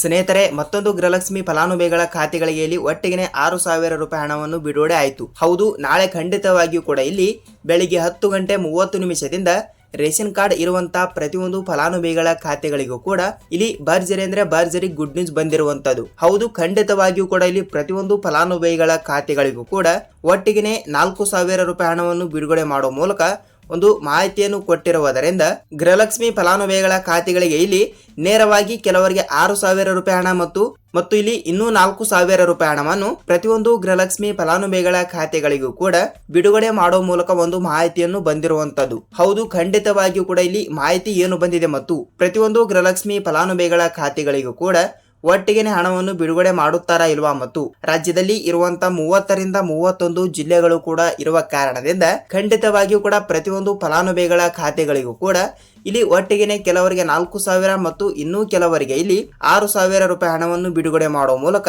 ಸ್ನೇಹಿತರೆ, ಮತ್ತೊಂದು ಗೃಹಲಕ್ಷ್ಮಿ ಫಲಾನುಭವಿಗಳ ಖಾತೆಗಳಿಗೆ ಇಲ್ಲಿ ಒಟ್ಟಿಗೆ ಆರು ಸಾವಿರ ರೂಪಾಯಿ ಹಣವನ್ನು ಬಿಡುಗಡೆ ಆಯಿತು. ಹೌದು, ನಾಳೆ ಖಂಡಿತವಾಗಿಯೂ ಕೂಡ ಇಲ್ಲಿ ಬೆಳಿಗ್ಗೆ ಹತ್ತು ಗಂಟೆ ಮೂವತ್ತು ನಿಮಿಷದಿಂದ ರೇಷನ್ ಕಾರ್ಡ್ ಇರುವಂತಹ ಪ್ರತಿಯೊಂದು ಫಲಾನುಭವಿಗಳ ಖಾತೆಗಳಿಗೂ ಕೂಡ ಇಲ್ಲಿ ಭರ್ಜರಿ ಅಂದ್ರೆ ಭರ್ಜರಿ ಗುಡ್ ನ್ಯೂಸ್ ಬಂದಿರುವಂತದ್ದು. ಹೌದು, ಖಂಡಿತವಾಗಿಯೂ ಕೂಡ ಇಲ್ಲಿ ಪ್ರತಿಯೊಂದು ಫಲಾನುಭವಿಗಳ ಖಾತೆಗಳಿಗೂ ಕೂಡ ಒಟ್ಟಿಗೆ ನಾಲ್ಕು ಸಾವಿರ ರೂಪಾಯಿ ಹಣವನ್ನು ಬಿಡುಗಡೆ ಮಾಡುವ ಮೂಲಕ ಒಂದು ಮಾಹಿತಿಯನ್ನು ಕೊಟ್ಟಿರುವುದರಿಂದ ಗೃಹಲಕ್ಷ್ಮಿ ಫಲಾನುಭವಿಗಳ ಖಾತೆಗಳಿಗೆ ಇಲ್ಲಿ ನೇರವಾಗಿ ಕೆಲವರಿಗೆ ಆರು ಸಾವಿರ ರೂಪಾಯಿ ಹಣ ಮತ್ತು ಮತ್ತು ಇಲ್ಲಿ ಇನ್ನೂ ನಾಲ್ಕು ಸಾವಿರ ರೂಪಾಯಿ ಹಣವನ್ನು ಪ್ರತಿಯೊಂದು ಗೃಹಲಕ್ಷ್ಮಿ ಫಲಾನುಭವಿಗಳ ಖಾತೆಗಳಿಗೂ ಕೂಡ ಬಿಡುಗಡೆ ಮಾಡುವ ಮೂಲಕ ಒಂದು ಮಾಹಿತಿಯನ್ನು ಬಂದಿರುವಂತದ್ದು. ಹೌದು, ಖಂಡಿತವಾಗಿಯೂ ಕೂಡ ಇಲ್ಲಿ ಮಾಹಿತಿ ಏನು ಬಂದಿದೆ ಮತ್ತು ಪ್ರತಿಯೊಂದು ಗೃಹಲಕ್ಷ್ಮಿ ಫಲಾನುಭವಿಗಳ ಖಾತೆಗಳಿಗೂ ಕೂಡ ಒಟ್ಟಿಗೆ ಹಣವನ್ನು ಬಿಡುಗಡೆ ಮಾಡುತ್ತಾರಾ ಇಲ್ವಾ ಮತ್ತು ರಾಜ್ಯದಲ್ಲಿ ಇರುವಂತ ಮೂವತ್ತರಿಂದ ಮೂವತ್ತೊಂದು ಜಿಲ್ಲೆಗಳು ಕೂಡ ಇರುವ ಕಾರಣದಿಂದ ಖಂಡಿತವಾಗಿಯೂ ಕೂಡ ಪ್ರತಿಯೊಂದು ಫಲಾನುಭವಿಗಳ ಖಾತೆಗಳಿಗೂ ಕೂಡ ಇಲ್ಲಿ ಒಟ್ಟಿಗೆನೆ ಕೆಲವರಿಗೆ ನಾಲ್ಕು ಸಾವಿರ ಮತ್ತು ಇನ್ನೂ ಕೆಲವರಿಗೆ ಇಲ್ಲಿ ಆರು ಸಾವಿರ ರೂಪಾಯಿ ಹಣವನ್ನು ಬಿಡುಗಡೆ ಮಾಡುವ ಮೂಲಕ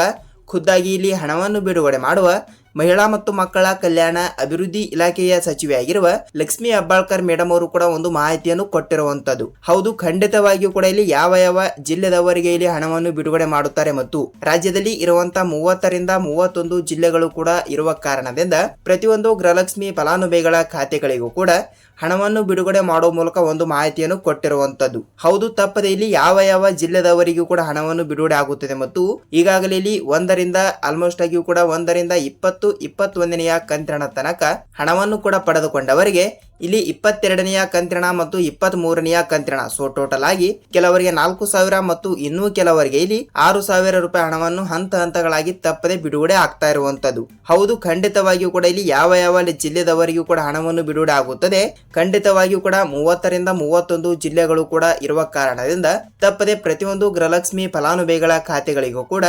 ಖುದ್ದಾಗಿ ಇಲ್ಲಿ ಹಣವನ್ನು ಬಿಡುಗಡೆ ಮಾಡುವ ಮಹಿಳಾ ಮತ್ತು ಮಕ್ಕಳ ಕಲ್ಯಾಣ ಅಭಿವೃದ್ಧಿ ಇಲಾಖೆಯ ಸಚಿವೆಯಾಗಿರುವ ಲಕ್ಷ್ಮಿ ಅಬ್ಬಾಳ್ಕರ್ ಮೇಡಮ್ ಅವರು ಕೂಡ ಒಂದು ಮಾಹಿತಿಯನ್ನು ಕೊಟ್ಟಿರುವಂತದ್ದು. ಹೌದು, ಖಂಡಿತವಾಗಿಯೂ ಕೂಡ ಇಲ್ಲಿ ಯಾವ ಯಾವ ಜಿಲ್ಲೆದವರಿಗೆ ಇಲ್ಲಿ ಹಣವನ್ನು ಬಿಡುಗಡೆ ಮಾಡುತ್ತಾರೆ ಮತ್ತು ರಾಜ್ಯದಲ್ಲಿ ಇರುವಂತಹ ಮೂವತ್ತರಿಂದ ಮೂವತ್ತೊಂದು ಜಿಲ್ಲೆಗಳು ಕೂಡ ಇರುವ ಕಾರಣದಿಂದ ಪ್ರತಿಯೊಂದು ಗೃಹಲಕ್ಷ್ಮಿ ಫಲಾನುಭವಿಗಳ ಖಾತೆಗಳಿಗೂ ಕೂಡ ಹಣವನ್ನು ಬಿಡುಗಡೆ ಮಾಡುವ ಮೂಲಕ ಒಂದು ಮಾಹಿತಿಯನ್ನು ಕೊಟ್ಟಿರುವಂತದ್ದು. ಹೌದು, ತಪ್ಪದೆ ಇಲ್ಲಿ ಯಾವ ಯಾವ ಜಿಲ್ಲೆದವರಿಗೂ ಕೂಡ ಹಣವನ್ನು ಬಿಡುಗಡೆ ಆಗುತ್ತದೆ ಮತ್ತು ಈಗಾಗಲೇ ಇಲ್ಲಿ ಒಂದರಿಂದ ಆಲ್ಮೋಸ್ಟ್ ಆಗಿಯೂ ಕೂಡ ಒಂದರಿಂದ ಇಪ್ಪತ್ತು ಇಪ್ಪತ್ತೊಂದನೆಯ ಕಂತಿನ ತನಕ ಹಣವನ್ನು ಕೂಡ ಪಡೆದುಕೊಂಡವರಿಗೆ ಇಲ್ಲಿ ಇಪ್ಪತ್ತೆರಡನೆಯ ಕಂತಿನ ಮತ್ತು ಇಪ್ಪತ್ತ್ ಮೂರನೆಯ ಕಂತಿನ ಸೊ ಟೋಟಲ್ ಆಗಿ ಕೆಲವರಿಗೆ ನಾಲ್ಕು ಸಾವಿರ ಮತ್ತು ಇನ್ನೂ ಕೆಲವರಿಗೆ ಇಲ್ಲಿ ಆರು ಸಾವಿರ ರೂಪಾಯಿ ಹಣವನ್ನು ಹಂತ ಹಂತಗಳಾಗಿ ತಪ್ಪದೆ ಬಿಡುಗಡೆ ಆಗ್ತಾ ಇರುವಂತದ್ದು ಹೌದು, ಖಂಡಿತವಾಗಿಯೂ ಕೂಡ ಇಲ್ಲಿ ಯಾವ ಯಾವ ಜಿಲ್ಲೆದವರಿಗೂ ಕೂಡ ಹಣವನ್ನು ಬಿಡುಗಡೆ ಆಗುತ್ತದೆ. ಖಂಡಿತವಾಗಿಯೂ ಕೂಡ ಮೂವತ್ತರಿಂದ ಮೂವತ್ತೊಂದು ಜಿಲ್ಲೆಗಳು ಕೂಡ ಇರುವ ಕಾರಣದಿಂದ ತಪ್ಪದೆ ಪ್ರತಿಯೊಂದು ಗೃಹಲಕ್ಷ್ಮಿ ಫಲಾನುಭವಿಗಳ ಖಾತೆಗಳಿಗೂ ಕೂಡ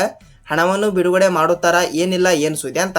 ಹಣವನ್ನು ಬಿಡುಗಡೆ ಮಾಡುತ್ತಾರಾ, ಏನಿಲ್ಲ, ಏನು ಸುದ್ದಿ ಅಂತ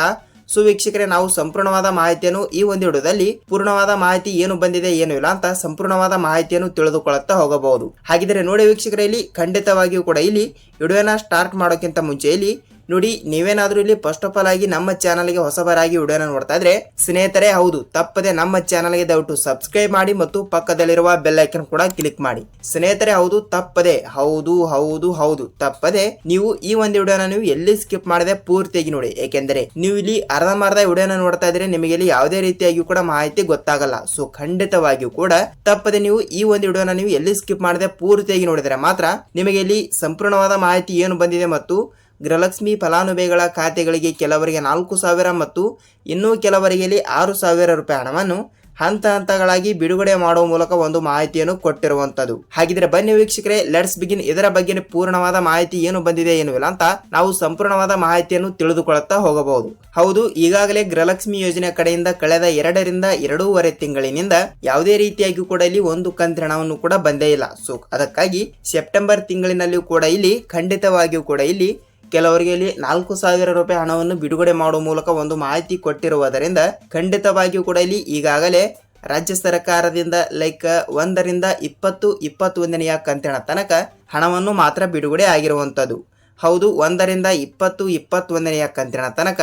ಸೊ ವೀಕ್ಷಕರೇ, ನಾವು ಸಂಪೂರ್ಣವಾದ ಮಾಹಿತಿಯನ್ನು ಈ ಒಂದು ವಿಡಿಯೋದಲ್ಲಿ ಪೂರ್ಣವಾದ ಮಾಹಿತಿ ಏನು ಬಂದಿದೆ, ಏನು ಇಲ್ಲ ಅಂತ ಸಂಪೂರ್ಣವಾದ ಮಾಹಿತಿಯನ್ನು ತಿಳಿದುಕೊಳ್ಳುತ್ತಾ ಹೋಗಬಹುದು. ಹಾಗಿದ್ರೆ ನೋಡಿ ವೀಕ್ಷಕರೇ, ಇಲ್ಲಿ ಖಂಡಿತವಾಗಿಯೂ ಕೂಡ ಇಲ್ಲಿ ವಿಡಿಯೋನ ಸ್ಟಾರ್ಟ್ ಮಾಡೋಕ್ಕಿಂತ ಮುಂಚೆ ಇಲ್ಲಿ ನೋಡಿ, ನೀವೇನಾದರೂ ಇಲ್ಲಿ ಫಸ್ಟ್ ಆಫ್ ಆಲ್ ಆಗಿ ನಮ್ಮ ಚಾನಲ್ಗೆ ಹೊಸಬರಾಗಿ ವಿಡಿಯೋನ ನೋಡ್ತಾ ಇದ್ರೆ ಸ್ನೇಹಿತರೆ, ಹೌದು, ತಪ್ಪದೆ ನಮ್ಮ ಚಾನಲ್ಗೆ ದಯವಿಟ್ಟು ಸಬ್ಸ್ಕ್ರೈಬ್ ಮಾಡಿ ಮತ್ತು ಪಕ್ಕದಲ್ಲಿರುವ ಬೆಲ್ ಐಕನ್ ಕೂಡ ಕ್ಲಿಕ್ ಮಾಡಿ. ಸ್ನೇಹಿತರೆ, ಹೌದು, ತಪ್ಪದೆ, ಹೌದು ಹೌದು ಹೌದು, ತಪ್ಪದೆ ನೀವು ಈ ಒಂದು ವಿಡಿಯೋನ ನೀವು ಎಲ್ಲಿ ಸ್ಕಿಪ್ ಮಾಡದೆ ಪೂರ್ತಿಯಾಗಿ ನೋಡಿ. ಏಕೆಂದರೆ ನೀವು ಇಲ್ಲಿ ಅರ್ಧಂಬರ್ಧ ವಿಡಿಯೋನ ನೋಡ್ತಾ ಇದ್ರೆ ನಿಮಗೆ ಇಲ್ಲಿ ಯಾವುದೇ ರೀತಿಯಾಗಿಯೂ ಕೂಡ ಮಾಹಿತಿ ಗೊತ್ತಾಗಲ್ಲ. ಸೊ ಖಂಡಿತವಾಗಿಯೂ ಕೂಡ ತಪ್ಪದೆ ನೀವು ಈ ಒಂದು ವಿಡಿಯೋನ ನೀವು ಎಲ್ಲಿ ಸ್ಕಿಪ್ ಮಾಡದೆ ಪೂರ್ತಿಯಾಗಿ ನೋಡಿದರೆ ಮಾತ್ರ ನಿಮಗೆ ಇಲ್ಲಿ ಸಂಪೂರ್ಣವಾದ ಮಾಹಿತಿ ಏನು ಬಂದಿದೆ ಮತ್ತು ಗೃಹಲಕ್ಷ್ಮಿ ಫಲಾನುಭವಿಗಳ ಖಾತೆಗಳಿಗೆ ಕೆಲವರಿಗೆ ನಾಲ್ಕು ಸಾವಿರ ಮತ್ತು ಇನ್ನೂ ಕೆಲವರಿಗೆ ಆರು ಸಾವಿರ ರೂಪಾಯಿ ಹಣವನ್ನು ಹಂತ ಹಂತಗಳಾಗಿ ಬಿಡುಗಡೆ ಮಾಡುವ ಮೂಲಕ ಒಂದು ಮಾಹಿತಿಯನ್ನು ಕೊಟ್ಟಿರುವಂತದ್ದು. ಹಾಗಿದ್ರೆ ಬನ್ನಿ ವೀಕ್ಷಕರೇ ಲೆಟ್ಸ್ ಬಿಗಿನ್ ಇದರ ಬಗ್ಗೆ ಪೂರ್ಣವಾದ ಮಾಹಿತಿ ಏನು ಬಂದಿದೆ ಏನು ಇಲ್ಲ ಅಂತ ನಾವು ಸಂಪೂರ್ಣವಾದ ಮಾಹಿತಿಯನ್ನು ತಿಳಿದುಕೊಳ್ಳುತ್ತಾ ಹೋಗಬಹುದು. ಹೌದು, ಈಗಾಗಲೇ ಗೃಹಲಕ್ಷ್ಮಿ ಯೋಜನೆ ಕಡೆಯಿಂದ ಕಳೆದ ಎರಡರಿಂದ ಎರಡೂವರೆ ತಿಂಗಳಿನಿಂದ ಯಾವುದೇ ರೀತಿಯಾಗಿ ಕೂಡ ಇಲ್ಲಿ ಒಂದು ಕಂತಿನ ಹಣವನ್ನು ಕೂಡ ಬಂದೇ ಇಲ್ಲ. ಸೊ ಅದಕ್ಕಾಗಿ ಸೆಪ್ಟೆಂಬರ್ ತಿಂಗಳಿನಲ್ಲಿಯೂ ಕೂಡ ಇಲ್ಲಿ ಖಂಡಿತವಾಗಿಯೂ ಕೂಡ ಇಲ್ಲಿ ಕೆಲವರಿಗೆ ಇಲ್ಲಿ ನಾಲ್ಕು ಸಾವಿರ ರೂಪಾಯಿ ಹಣವನ್ನು ಬಿಡುಗಡೆ ಮಾಡುವ ಮೂಲಕ ಒಂದು ಮಾಹಿತಿ ಕೊಟ್ಟಿರುವುದರಿಂದ ಖಂಡಿತವಾಗಿಯೂ ಕೂಡ ಇಲ್ಲಿ ಈಗಾಗಲೇ ರಾಜ್ಯ ಸರ್ಕಾರದಿಂದ ಲೈಕ್ ಒಂದರಿಂದ ಇಪ್ಪತ್ತು, ಇಪ್ಪತ್ತೊಂದನೆಯ ಕಂತಿನ ತನಕ ಹಣವನ್ನು ಮಾತ್ರ ಬಿಡುಗಡೆ ಆಗಿರುವಂಥದ್ದು. ಹೌದು, ಒಂದರಿಂದ ಇಪ್ಪತ್ತು, ಇಪ್ಪತ್ತೊಂದನೆಯ ಕಂತಿನ ತನಕ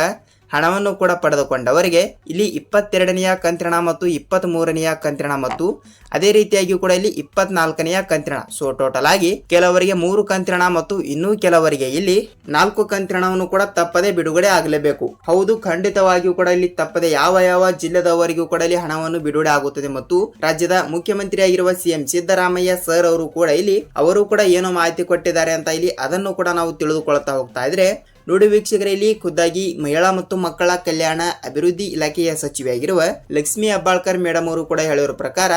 ಹಣವನ್ನು ಕೂಡ ಪಡೆದುಕೊಂಡವರಿಗೆ ಇಲ್ಲಿ ಇಪ್ಪತ್ತೆರಡನೆಯ ಕಂತಿನ ಮತ್ತು ಇಪ್ಪತ್ತ್ ಮೂರನೆಯ ಕಂತಿನ ಮತ್ತು ಅದೇ ರೀತಿಯಾಗಿ ಕೂಡ ಇಲ್ಲಿ ಇಪ್ಪತ್ನಾಲ್ಕನೆಯ ಕಂತಿನ ಸೊ ಟೋಟಲ್ ಆಗಿ ಕೆಲವರಿಗೆ ಮೂರು ಕಂತಿನ ಮತ್ತು ಇನ್ನೂ ಕೆಲವರಿಗೆ ಇಲ್ಲಿ ನಾಲ್ಕು ಕಂತಿನವನ್ನು ಕೂಡ ತಪ್ಪದೆ ಬಿಡುಗಡೆ ಆಗಲೇಬೇಕು. ಹೌದು, ಖಂಡಿತವಾಗಿಯೂ ಕೂಡ ಇಲ್ಲಿ ತಪ್ಪದೆ ಯಾವ ಯಾವ ಜಿಲ್ಲೆದವರಿಗೂ ಕೂಡ ಇಲ್ಲಿ ಹಣವನ್ನು ಬಿಡುಗಡೆ ಆಗುತ್ತದೆ ಮತ್ತು ರಾಜ್ಯದ ಮುಖ್ಯಮಂತ್ರಿಯಾಗಿರುವ ಸಿಎಂ ಸಿದ್ದರಾಮಯ್ಯ ಸರ್ ಅವರು ಕೂಡ ಇಲ್ಲಿ, ಅವರು ಕೂಡ ಏನು ಮಾಹಿತಿ ಕೊಟ್ಟಿದ್ದಾರೆ ಅಂತ ಇಲ್ಲಿ ಅದನ್ನು ಕೂಡ ನಾವು ತಿಳಿದುಕೊಳ್ತಾ ಹೋಗ್ತಾ ಇದ್ರೆ ನೋಡಿ ವೀಕ್ಷಕರೇ, ಇಲ್ಲಿ ಖುದ್ದಾಗಿ ಮಹಿಳಾ ಮತ್ತು ಮಕ್ಕಳ ಕಲ್ಯಾಣ ಅಭಿವೃದ್ಧಿ ಇಲಾಖೆಯ ಸಚಿವೆಯಾಗಿರುವ ಲಕ್ಷ್ಮಿ ಅಬ್ಬಾಳ್ಕರ್ ಮೇಡಮ್ ಅವರು ಕೂಡ ಹೇಳಿರುವ ಪ್ರಕಾರ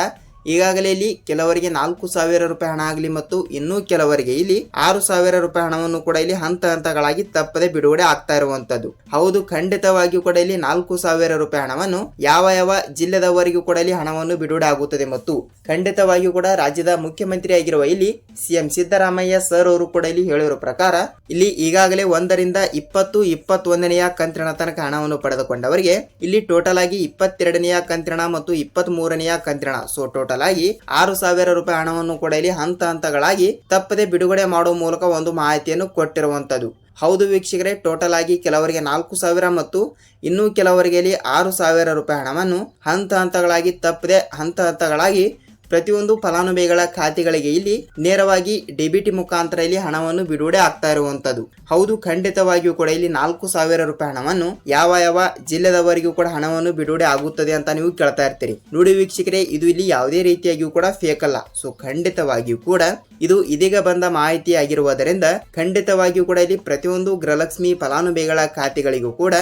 ಈಗಾಗಲೇ ಇಲ್ಲಿ ಕೆಲವರಿಗೆ ನಾಲ್ಕು ಸಾವಿರ ರೂಪಾಯಿ ಹಣ ಆಗಲಿ ಮತ್ತು ಇನ್ನೂ ಕೆಲವರಿಗೆ ಇಲ್ಲಿ ಆರು ಸಾವಿರ ರೂಪಾಯಿ ಹಣವನ್ನು ಕೂಡ ಇಲ್ಲಿ ಹಂತ ಹಂತಗಳಾಗಿ ತಪ್ಪದೆ ಬಿಡುಗಡೆ ಆಗ್ತಾ ಇರುವಂತದ್ದು ಹೌದು, ಖಂಡಿತವಾಗಿಯೂ ಕೂಡ ಇಲ್ಲಿ ನಾಲ್ಕು ಸಾವಿರ ರೂಪಾಯಿ ಹಣವನ್ನು ಯಾವ ಯಾವ ಜಿಲ್ಲೆದವರಿಗೂ ಕೂಡ ಇಲ್ಲಿ ಹಣವನ್ನು ಬಿಡುಗಡೆ ಆಗುತ್ತದೆ ಮತ್ತು ಖಂಡಿತವಾಗಿಯೂ ಕೂಡ ರಾಜ್ಯದ ಮುಖ್ಯಮಂತ್ರಿ ಆಗಿರುವ ಇಲ್ಲಿ ಸಿಎಂ ಸಿದ್ದರಾಮಯ್ಯ ಸರ್ ಅವರು ಕೂಡ ಇಲ್ಲಿ ಹೇಳಿರುವ ಪ್ರಕಾರ ಇಲ್ಲಿ ಈಗಾಗಲೇ ಒಂದರಿಂದ ಇಪ್ಪತ್ತು, ಇಪ್ಪತ್ತೊಂದನೆಯ ಕಂತಿನ ತನಕ ಹಣವನ್ನು ಪಡೆದುಕೊಂಡವರಿಗೆ ಇಲ್ಲಿ ಟೋಟಲ್ ಆಗಿ ಇಪ್ಪತ್ತೆರಡನೆಯ ಕಂತಿನ ಮತ್ತು ಇಪ್ಪತ್ತ್ ಮೂರನೆಯ ಕಂತಿನ ಸೊ ಆಗಿ ಆರು ಸಾವಿರ ರೂಪಾಯಿ ಹಣವನ್ನು ಕೂಡ ಇಲ್ಲಿ ಹಂತ ಹಂತಗಳಾಗಿ ತಪ್ಪದೆ ಬಿಡುಗಡೆ ಮಾಡುವ ಮೂಲಕ ಒಂದು ಮಾಹಿತಿಯನ್ನು ಕೊಟ್ಟಿರುವಂತದ್ದು ಹೌದು ವೀಕ್ಷಕರೇ ಟೋಟಲ್ ಆಗಿ ಕೆಲವರಿಗೆ ನಾಲ್ಕು ಸಾವಿರ ಮತ್ತು ಇನ್ನೂ ಕೆಲವರಿಗೆ ಆರು ಸಾವಿರ ರೂಪಾಯಿ ಹಣವನ್ನು ಹಂತ ಹಂತಗಳಾಗಿ ತಪ್ಪದೆ ಹಂತ ಹಂತಗಳಾಗಿ ಪ್ರತಿಯೊಂದು ಫಲಾನುಭವಿಗಳ ಖಾತೆಗಳಿಗೆ ಇಲ್ಲಿ ನೇರವಾಗಿ ಡೆಬಿಟ್ ಮುಖಾಂತರ ಇಲ್ಲಿ ಹಣವನ್ನು ಬಿಡುಗಡೆ ಆಗ್ತಾ ಇರುವಂತದ್ದು. ಹೌದು, ಖಂಡಿತವಾಗಿಯೂ ಕೂಡ ಇಲ್ಲಿ ನಾಲ್ಕು ಸಾವಿರ ರೂಪಾಯಿ ಹಣವನ್ನು ಯಾವ ಯಾವ ಜಿಲ್ಲೆದವರಿಗೂ ಕೂಡ ಹಣವನ್ನು ಬಿಡುಗಡೆ ಆಗುತ್ತದೆ ಅಂತ ನೀವು ಕೇಳ್ತಾ ಇರ್ತೀರಿ. ನೋಡಿ ವೀಕ್ಷಕರೇ, ಇದು ಇಲ್ಲಿ ಯಾವುದೇ ರೀತಿಯಾಗಿಯೂ ಕೂಡ ಫೇಕ್ ಅಲ್ಲ. ಸೊ ಖಂಡಿತವಾಗಿಯೂ ಕೂಡ ಇದು ಇದೀಗ ಬಂದ ಮಾಹಿತಿ ಆಗಿರುವುದರಿಂದ ಖಂಡಿತವಾಗಿಯೂ ಕೂಡ ಇಲ್ಲಿ ಪ್ರತಿಯೊಂದು ಗೃಹಲಕ್ಷ್ಮಿ ಫಲಾನುಭವಿಗಳ ಖಾತೆಗಳಿಗೂ ಕೂಡ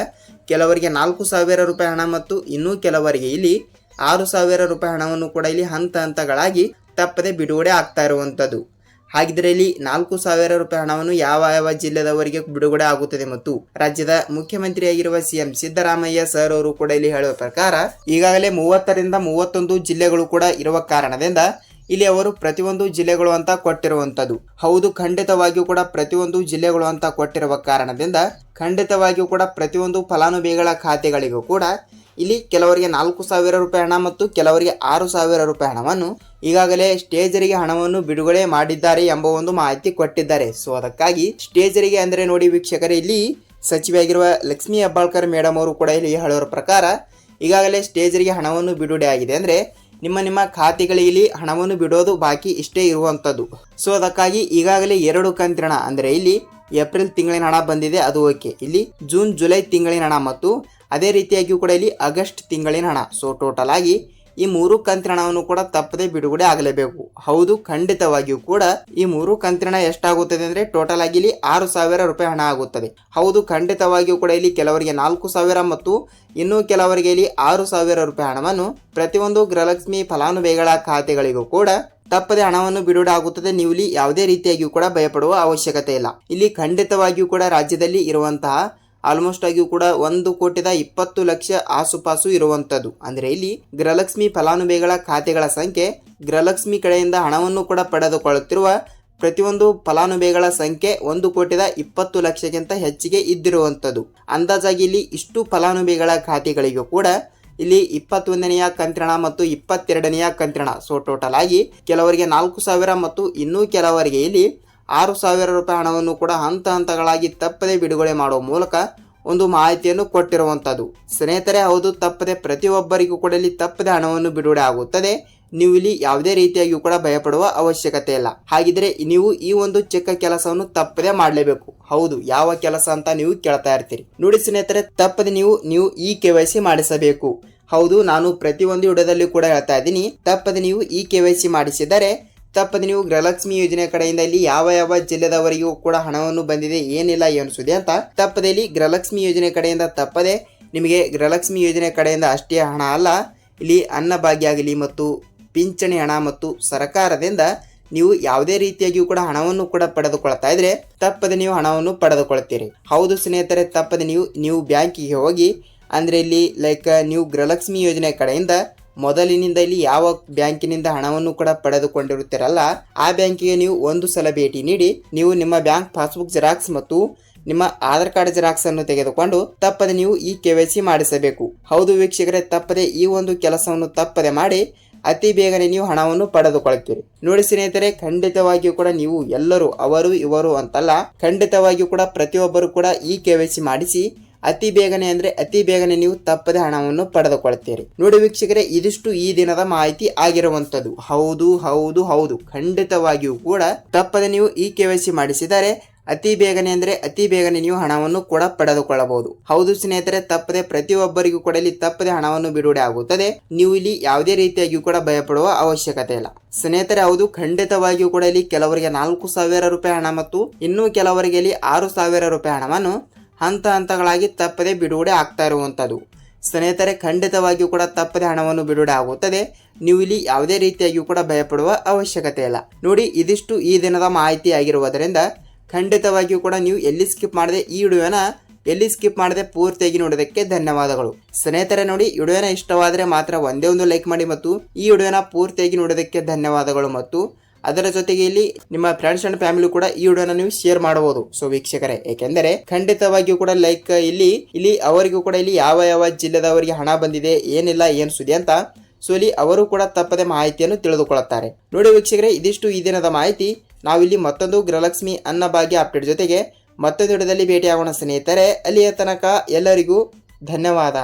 ಕೆಲವರಿಗೆ ನಾಲ್ಕು ಸಾವಿರ ರೂಪಾಯಿ ಹಣ ಮತ್ತು ಇನ್ನೂ ಕೆಲವರಿಗೆ ಇಲ್ಲಿ ಆರು ಸಾವಿರ ರೂಪಾಯಿ ಹಣವನ್ನು ಕೂಡ ಇಲ್ಲಿ ಹಂತ ಹಂತಗಳಾಗಿ ತಪ್ಪದೆ ಬಿಡುಗಡೆ ಆಗ್ತಾ ಇರುವಂಥದ್ದು ಹಾಗಿದ್ರೆ ನಾಲ್ಕು ಸಾವಿರ ರೂಪಾಯಿ ಹಣವನ್ನು ಯಾವ ಯಾವ ಜಿಲ್ಲೆದವರಿಗೆ ಬಿಡುಗಡೆ ಆಗುತ್ತದೆ ಮತ್ತು ರಾಜ್ಯದ ಮುಖ್ಯಮಂತ್ರಿಯಾಗಿರುವ ಸಿಎಂ ಸಿದ್ದರಾಮಯ್ಯ ಸರ್ ಅವರು ಕೂಡ ಇಲ್ಲಿ ಹೇಳುವ ಪ್ರಕಾರ ಈಗಾಗಲೇ ಮೂವತ್ತರಿಂದ ಮೂವತ್ತೊಂದು ಜಿಲ್ಲೆಗಳು ಕೂಡ ಇರುವ ಕಾರಣದಿಂದ ಇಲ್ಲಿ ಅವರು ಪ್ರತಿಯೊಂದು ಜಿಲ್ಲೆಗಳು ಅಂತ ಕೊಟ್ಟಿರುವಂಥದ್ದು ಹೌದು, ಖಂಡಿತವಾಗಿಯೂ ಕೂಡ ಪ್ರತಿಯೊಂದು ಜಿಲ್ಲೆಗಳು ಅಂತ ಕೊಟ್ಟಿರುವ ಕಾರಣದಿಂದ ಖಂಡಿತವಾಗಿಯೂ ಕೂಡ ಪ್ರತಿಯೊಂದು ಫಲಾನುಭವಿಗಳ ಖಾತೆಗಳಿಗೂ ಕೂಡ ಇಲ್ಲಿ ಕೆಲವರಿಗೆ ನಾಲ್ಕು ಸಾವಿರ ರೂಪಾಯಿ ಹಣ ಮತ್ತು ಕೆಲವರಿಗೆ ಆರು ಸಾವಿರ ರೂಪಾಯಿ ಹಣವನ್ನು ಈಗಾಗಲೇ ಸ್ಟೇಜರಿಗೆ ಹಣವನ್ನು ಬಿಡುಗಡೆ ಮಾಡಿದ್ದಾರೆ ಎಂಬ ಒಂದು ಮಾಹಿತಿ ಕೊಟ್ಟಿದ್ದಾರೆ. ಸೊ ಅದಕ್ಕಾಗಿ ಸ್ಟೇಜರಿಗೆ ಅಂದರೆ ನೋಡಿ ವೀಕ್ಷಕರೇ, ಇಲ್ಲಿ ಸಚಿವೆಯಾಗಿರುವ ಲಕ್ಷ್ಮೀ ಹೆಬ್ಬಾಳ್ಕರ್ ಮೇಡಮ್ ಅವರು ಕೂಡ ಇಲ್ಲಿ ಹೇಳೋರ ಪ್ರಕಾರ ಈಗಾಗಲೇ ಸ್ಟೇಜರಿಗೆ ಹಣವನ್ನು ಬಿಡುಗಡೆ ಆಗಿದೆ. ಅಂದರೆ ನಿಮ್ಮ ನಿಮ್ಮ ಖಾತೆಗಳಲ್ಲಿ ಹಣವನ್ನು ಬಿಡೋದು ಬಾಕಿ ಇಷ್ಟೇ ಇರುವಂಥದ್ದು. ಸೊ ಅದಕ್ಕಾಗಿ ಈಗಾಗಲೇ ಎರಡು ಕಂತಿನ ಅಂದರೆ ಇಲ್ಲಿ ಏಪ್ರಿಲ್ ತಿಂಗಳಿನ ಹಣ ಬಂದಿದೆ, ಅದು ಓಕೆ. ಇಲ್ಲಿ ಜೂನ್ ಜುಲೈ ತಿಂಗಳಿನ ಹಣ ಮತ್ತು ಅದೇ ರೀತಿಯಾಗಿಯೂ ಕೂಡ ಇಲ್ಲಿ ಆಗಸ್ಟ್ ತಿಂಗಳಿನ ಹಣ. ಸೊ ಟೋಟಲ್ ಆಗಿ ಈ ಮೂರು ಕಂತ್ರಣವನ್ನು ಕೂಡ ತಪ್ಪದೆ ಬಿಡುಗಡೆ ಆಗಲೇಬೇಕು. ಹೌದು, ಖಂಡಿತವಾಗಿಯೂ ಕೂಡ ಈ ಮೂರು ಕಂತ್ರಣ ಎಷ್ಟಾಗುತ್ತದೆ ಅಂದ್ರೆ ಟೋಟಲ್ ಆಗಿ ಇಲ್ಲಿ ಆರು ಸಾವಿರ ರೂಪಾಯಿ ಹಣ ಆಗುತ್ತದೆ. ಹೌದು, ಖಂಡಿತವಾಗಿಯೂ ಕೂಡ ಇಲ್ಲಿ ಕೆಲವರಿಗೆ ನಾಲ್ಕು ಸಾವಿರ ಮತ್ತು ಇನ್ನು ಕೆಲವರಿಗೆ ಇಲ್ಲಿ ಆರು ಸಾವಿರ ರೂಪಾಯಿ ಹಣವನ್ನು ಪ್ರತಿಯೊಂದು ಗೃಹಲಕ್ಷ್ಮಿ ಫಲಾನುಭವಿಗಳ ಖಾತೆಗಳಿಗೂ ಕೂಡ ತಪ್ಪದೆ ಹಣವನ್ನು ಬಿಡುಗಡೆ ಆಗುತ್ತದೆ. ನೀವು ಇಲ್ಲಿ ಯಾವುದೇ ರೀತಿಯಾಗಿಯೂ ಕೂಡ ಭಯಪಡುವ ಅವಶ್ಯಕತೆ ಇಲ್ಲ. ಇಲ್ಲಿ ಖಂಡಿತವಾಗಿಯೂ ಕೂಡ ರಾಜ್ಯದಲ್ಲಿ ಇರುವಂತಹ ಆಲ್ಮೋಸ್ಟ್ ಆಗಿಯೂ ಕೂಡ ಒಂದು ಕೋಟಿದ ಇಪ್ಪತ್ತು ಲಕ್ಷ ಆಸುಪಾಸು ಇರುವಂತದ್ದು. ಅಂದ್ರೆ ಇಲ್ಲಿ ಗೃಹಲಕ್ಷ್ಮಿ ಫಲಾನುಭವಿಗಳ ಖಾತೆಗಳ ಸಂಖ್ಯೆ, ಗೃಹಲಕ್ಷ್ಮಿ ಕಡೆಯಿಂದ ಹಣವನ್ನು ಕೂಡ ಪಡೆದುಕೊಳ್ಳುತ್ತಿರುವ ಪ್ರತಿಯೊಂದು ಫಲಾನುಭವಿಗಳ ಸಂಖ್ಯೆ ಒಂದು ಕೋಟಿದ ಇಪ್ಪತ್ತು ಲಕ್ಷಕ್ಕಿಂತ ಹೆಚ್ಚಿಗೆ ಇದ್ದಿರುವಂಥದ್ದು ಅಂದಾಜಾಗಿ ಇಲ್ಲಿ ಇಷ್ಟು ಫಲಾನುಭವಿಗಳ ಖಾತೆಗಳಿಗೂ ಕೂಡ ಇಲ್ಲಿ ಇಪ್ಪತ್ತೊಂದನೆಯ ಕಂತ್ರಣ ಮತ್ತು ಇಪ್ಪತ್ತೆರಡನೆಯ ಕಂತ್ರಣ. ಸೊ ಟೋಟಲ್ ಆಗಿ ಕೆಲವರಿಗೆ ನಾಲ್ಕು ಸಾವಿರ ಮತ್ತು ಇನ್ನೂ ಕೆಲವರಿಗೆ ಇಲ್ಲಿ ಆರು ಸಾವಿರ ರೂಪಾಯಿ ಹಣವನ್ನು ಕೂಡ ಹಂತ ಹಂತಗಳಾಗಿ ತಪ್ಪದೆ ಬಿಡುಗಡೆ ಮಾಡುವ ಮೂಲಕ ಒಂದು ಮಾಹಿತಿಯನ್ನು ಕೊಟ್ಟಿರುವಂಥದ್ದು ಸ್ನೇಹಿತರೆ, ಹೌದು, ತಪ್ಪದೆ ಪ್ರತಿಯೊಬ್ಬರಿಗೂ ಕೂಡ ಇಲ್ಲಿ ತಪ್ಪದೆ ಹಣವನ್ನು ಬಿಡುಗಡೆ ಆಗುತ್ತದೆ. ನೀವು ಇಲ್ಲಿ ಯಾವುದೇ ರೀತಿಯಾಗಿಯೂ ಕೂಡ ಭಯಪಡುವ ಅವಶ್ಯಕತೆ ಇಲ್ಲ. ಹಾಗಿದ್ರೆ ನೀವು ಈ ಒಂದು ಚಿಕ್ಕ ಕೆಲಸವನ್ನು ತಪ್ಪದೆ ಮಾಡಲೇಬೇಕು. ಹೌದು, ಯಾವ ಕೆಲಸ ಅಂತ ನೀವು ಕೇಳ್ತಾ ಇರ್ತೀರಿ. ನೋಡಿ ಸ್ನೇಹಿತರೆ, ತಪ್ಪದೆ ನೀವು ನೀವು ಈ ಕೆ ವೈ ಸಿ ಮಾಡಿಸಬೇಕು. ಹೌದು, ನಾನು ಪ್ರತಿಯೊಂದು ವಿಡಿಯೋದಲ್ಲಿ ಕೂಡ ಹೇಳ್ತಾ ಇದ್ದೀನಿ. ತಪ್ಪದೆ ನೀವು ಈ ಕೆ ವೈ ಸಿ ಮಾಡಿಸಿದರೆ ತಪ್ಪದೆ ನೀವು ಗೃಹಲಕ್ಷ್ಮಿ ಯೋಜನೆ ಕಡೆಯಿಂದ ಇಲ್ಲಿ ಯಾವ ಯಾವ ಜಿಲ್ಲೆದವರಿಗೂ ಕೂಡ ಹಣವನ್ನು ಬಂದಿದೆ, ಏನಿಲ್ಲ ಏನು ಸುದ್ದಿ ಅಂತ ತಪ್ಪದೆ ಇಲ್ಲಿ ಗೃಹಲಕ್ಷ್ಮಿ ಯೋಜನೆ ಕಡೆಯಿಂದ ತಪ್ಪದೆ ನಿಮಗೆ ಗೃಹಲಕ್ಷ್ಮಿ ಯೋಜನೆ ಕಡೆಯಿಂದ ಅಷ್ಟೇ ಹಣ ಅಲ್ಲ, ಇಲ್ಲಿ ಅನ್ನಭಾಗ್ಯ ಆಗಲಿ ಮತ್ತು ಪಿಂಚಣಿ ಹಣ ಮತ್ತು ಸರ್ಕಾರದಿಂದ ನೀವು ಯಾವುದೇ ರೀತಿಯಾಗಿಯೂ ಕೂಡ ಹಣವನ್ನು ಕೂಡ ಪಡೆದುಕೊಳ್ತಾ ಇದ್ರೆ ತಪ್ಪದೆ ನೀವು ಹಣವನ್ನು ಪಡೆದುಕೊಳ್ತೀರಿ. ಹೌದು ಸ್ನೇಹಿತರೆ, ತಪ್ಪದೆ ನೀವು ನೀವು ಬ್ಯಾಂಕಿಗೆ ಹೋಗಿ, ಅಂದರೆ ಇಲ್ಲಿ ಲೈಕ್ ನೀವು ಗೃಹಲಕ್ಷ್ಮಿ ಯೋಜನೆ ಕಡೆಯಿಂದ ಮೊದಲಿನಿಂದ ಇಲ್ಲಿ ಯಾವ ಬ್ಯಾಂಕಿನಿಂದ ಹಣವನ್ನು ಕೂಡ ಪಡೆದುಕೊಂಡಿರುತ್ತೀರಲ್ಲ, ಆ ಬ್ಯಾಂಕಿಗೆ ನೀವು ಒಂದು ಸಲ ಭೇಟಿ ನೀಡಿ, ನೀವು ನಿಮ್ಮ ಬ್ಯಾಂಕ್ ಪಾಸ್ಬುಕ್ ಜೆರಾಕ್ಸ್ ಮತ್ತು ನಿಮ್ಮ ಆಧಾರ್ ಕಾರ್ಡ್ ಜೆರಾಕ್ಸ್ ಅನ್ನು ತೆಗೆದುಕೊಂಡು ತಪ್ಪದೆ ನೀವು ಈ ಕೆ ವೈ ಸಿ ಮಾಡಿಸಬೇಕು. ಹೌದು ವೀಕ್ಷಕರೇ, ತಪ್ಪದೆ ಈ ಒಂದು ಕೆಲಸವನ್ನು ತಪ್ಪದೆ ಮಾಡಿ ಅತಿ ಬೇಗನೆ ನೀವು ಹಣವನ್ನು ಪಡೆದುಕೊಳ್ಳುತ್ತೀರಿ ನೋಡಿ ಸ್ನೇಹಿತರೆ, ಖಂಡಿತವಾಗಿಯೂ ಕೂಡ ನೀವು ಎಲ್ಲರೂ, ಅವರು, ಇವರು ಅಂತಲ್ಲ, ಖಂಡಿತವಾಗಿಯೂ ಕೂಡ ಪ್ರತಿಯೊಬ್ಬರು ಕೂಡ ಈ ಕೆ ವೈ ಸಿ ಮಾಡಿಸಿ ಅತಿ ಬೇಗನೆ ಅಂದ್ರೆ ಅತಿ ಬೇಗನೆ ನೀವು ತಪ್ಪದೆ ಹಣವನ್ನು ಪಡೆದುಕೊಳ್ತೀರಿ. ನೋಡಿ ವೀಕ್ಷಕರೇ, ಇದಿಷ್ಟು ಈ ದಿನದ ಮಾಹಿತಿ ಆಗಿರುವಂತದ್ದು ಹೌದು ಹೌದು ಹೌದು. ಖಂಡಿತವಾಗಿಯೂ ಕೂಡ ತಪ್ಪದೆ ನೀವು ಈ ಕೆ ಮಾಡಿಸಿದರೆ ಅತಿ ಬೇಗನೆ ಅಂದ್ರೆ ಅತಿ ಬೇಗನೆ ನೀವು ಹಣವನ್ನು ಕೂಡ ಪಡೆದುಕೊಳ್ಳಬಹುದು. ಹೌದು ಸ್ನೇಹಿತರೆ, ತಪ್ಪದೆ ಪ್ರತಿಯೊಬ್ಬರಿಗೂ ಕೂಡ ಇಲ್ಲಿ ತಪ್ಪದೆ ಹಣವನ್ನು ಬಿಡುಗಡೆ ಆಗುತ್ತದೆ. ನೀವು ಇಲ್ಲಿ ಯಾವುದೇ ರೀತಿಯಾಗಿಯೂ ಕೂಡ ಭಯಪಡುವ ಅವಶ್ಯಕತೆ ಇಲ್ಲ. ಸ್ನೇಹಿತರೆ, ಹೌದು, ಖಂಡಿತವಾಗಿಯೂ ಕೂಡ ಇಲ್ಲಿ ಕೆಲವರಿಗೆ ನಾಲ್ಕು ಸಾವಿರ ರೂಪಾಯಿ ಹಣ ಮತ್ತು ಇನ್ನೂ ಕೆಲವರಿಗೆ ಇಲ್ಲಿ ಆರು ಸಾವಿರ ರೂಪಾಯಿ ಹಣವನ್ನು ಹಂತ ಹಂತಗಳಾಗಿ ತಪ್ಪದೆ ಬಿಡುಗಡೆ ಆಗ್ತಾ ಇರುವಂಥದ್ದು ಸ್ನೇಹಿತರೆ, ಖಂಡಿತವಾಗಿಯೂ ಕೂಡ ತಪ್ಪದೆ ಹಣವನ್ನು ಬಿಡುಗಡೆ ಆಗುತ್ತದೆ. ನೀವು ಇಲ್ಲಿ ಯಾವುದೇ ರೀತಿಯಾಗಿಯೂ ಕೂಡ ಭಯಪಡುವ ಅವಶ್ಯಕತೆ ಇಲ್ಲ. ನೋಡಿ, ಇದಿಷ್ಟು ಈ ದಿನದ ಮಾಹಿತಿ ಆಗಿರುವುದರಿಂದ ಖಂಡಿತವಾಗಿಯೂ ಕೂಡ ನೀವು ಎಲ್ಲಿ ಸ್ಕಿಪ್ ಮಾಡದೆ ಈ ವಿಡಿಯೋನ ಎಲ್ಲಿ ಸ್ಕಿಪ್ ಮಾಡದೆ ಪೂರ್ತಿಯಾಗಿ ನೋಡೋದಕ್ಕೆ ಧನ್ಯವಾದಗಳು. ಸ್ನೇಹಿತರೆ, ನೋಡಿ, ವಿಡಿಯೋನ ಇಷ್ಟವಾದರೆ ಮಾತ್ರ ಒಂದೇ ಒಂದು ಲೈಕ್ ಮಾಡಿ ಮತ್ತು ಈ ವಿಡಿಯೋನ ಪೂರ್ತಿಯಾಗಿ ನೋಡೋದಕ್ಕೆ ಧನ್ಯವಾದಗಳು ಮತ್ತು ಅದರ ಜೊತೆಗೆ ಇಲ್ಲಿ ನಿಮ್ಮ ಫ್ರೆಂಡ್ಸ್ ಅಂಡ್ ಫ್ಯಾಮಿಲಿ ಕೂಡ ಈ ವಿಡಿಯೋನ ನೀವು ಶೇರ್ ಮಾಡಬಹುದು. ಸೊ ವೀಕ್ಷಕರೇ, ಏಕೆಂದರೆ ಖಂಡಿತವಾಗಿಯೂ ಕೂಡ ಲೈಕ್ ಇಲ್ಲಿ ಇಲ್ಲಿ ಅವರಿಗೂ ಕೂಡ ಇಲ್ಲಿ ಯಾವ ಯಾವ ಜಿಲ್ಲೆದವರಿಗೆ ಹಣ ಬಂದಿದೆ, ಏನಿಲ್ಲ, ಏನು ಸುದ್ದಿ ಅಂತ ಸೊ ಇಲ್ಲಿ ಅವರು ಕೂಡ ತಪ್ಪದೆ ಮಾಹಿತಿಯನ್ನು ತಿಳಿದುಕೊಳ್ಳುತ್ತಾರೆ. ನೋಡಿ ವೀಕ್ಷಕರೇ, ಇದಿಷ್ಟು ಈ ದಿನದ ಮಾಹಿತಿ. ನಾವಿಲ್ಲಿ ಮತ್ತೊಂದು ಗೃಹಲಕ್ಷ್ಮಿ ಅನ್ನಭಾಗ್ಯ ಅಪ್ಡೇಟ್ ಜೊತೆಗೆ ಮತ್ತೊಂದು ವಿಡಿಯೋದಲ್ಲಿ ಭೇಟಿಯಾಗೋಣ ಸ್ನೇಹಿತರೆ. ಅಲ್ಲಿಯ ತನಕ ಎಲ್ಲರಿಗೂ ಧನ್ಯವಾದ.